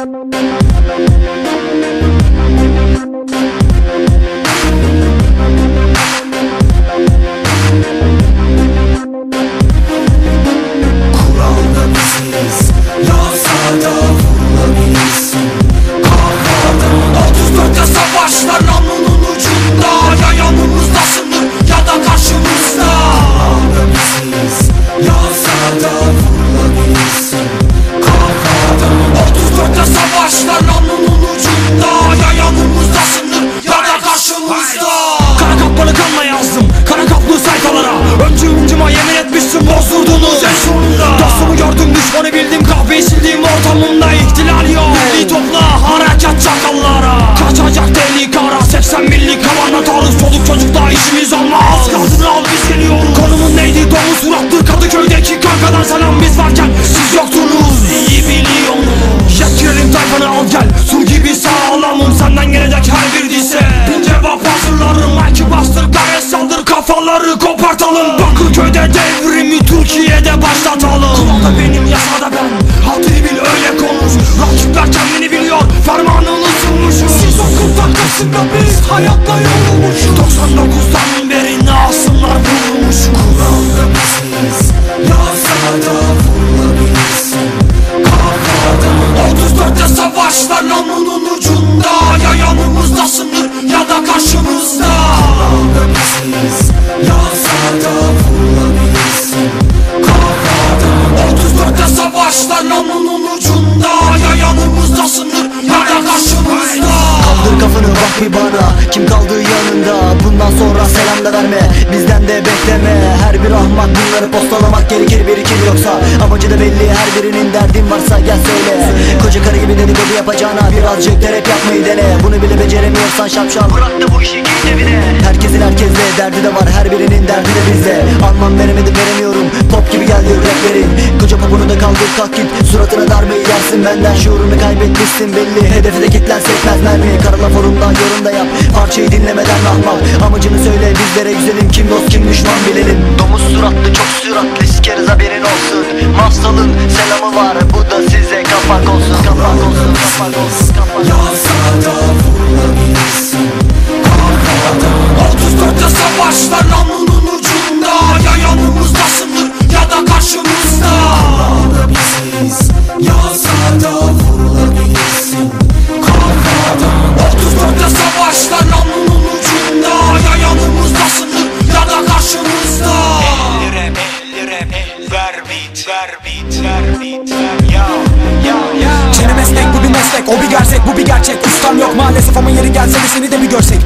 Thank you. Taarruz Çoluk çocukta işimiz olmaz Kadını al biz geliyoruz. Konumun neydi? Dolu surattı Kadıköy'deki kankadan selam biz varken Siz yoktunuz. İyi biliyorsunuz Yetkilerin tayfanı al gel. Sur gibi sağlamım senden gelecek her bir dise Bin cevap hazırlarım Mike'ı bastır gayet saldır Kafaları kopartalım. Bakırköy'de devrimi Türkiye'de başlatalım. Kulağda benim yasada ben Haddini bil öyle konuş. Rakipler kendini biliyor Fermanını sunmuşum. Siz okuldan kaçın hayatta yorulmuşuz 99'dan Kim kaldı yanında? Bundan sonra selam da verme. Bizden de bekleme. Her bir ahmak bunları postalamak gerekir. Birikir yoksa Amacı da belli. Her birinin derdin varsa gel söyle. Koca karı gibi dedikodu yapacağına Birazcık terap yapmayı dene. Bunu bile beceremiyorsan şapşal. Bırak da bu işi giy cebine. Herkesin herkesle derdi de var. Her birinin derdi de bizde. Almam veremedim veremiyorum Geldi raplerin Koca popunu da kaldır git. Suratına darbeyi yersin benden. Şuurunu kaybetmişsin belli. Hedefe de kitlen sekmez. Mermi Karala forumda yorum da yap. Parçayı dinlemeden ahmak. Amacını söyle bizlere güzelim. Kim dost kim düşman bilelim. Domuz suratlı çok süratli. Sikeriz haberin olsun. Mafsalın selamı var. Bu da size. Kapak olsun Kapak olsun kapak olsun kapak olsun. Yazada vurulabilirsin Kahradan 34'te savaşlar namlunun biziz Yazada vurulabilirsin Kahradan 34'te savaşlar namlunun ucunda Ya yanımızda sınır ya da karşımızda Ellere ellere ver beat ver beat ver beat ver ya ya ya Çene meslek bu bir meslek o bir gerçek bu bir gerçek. Ustam yok maalesef ama yeri gelse de seni de bir görsek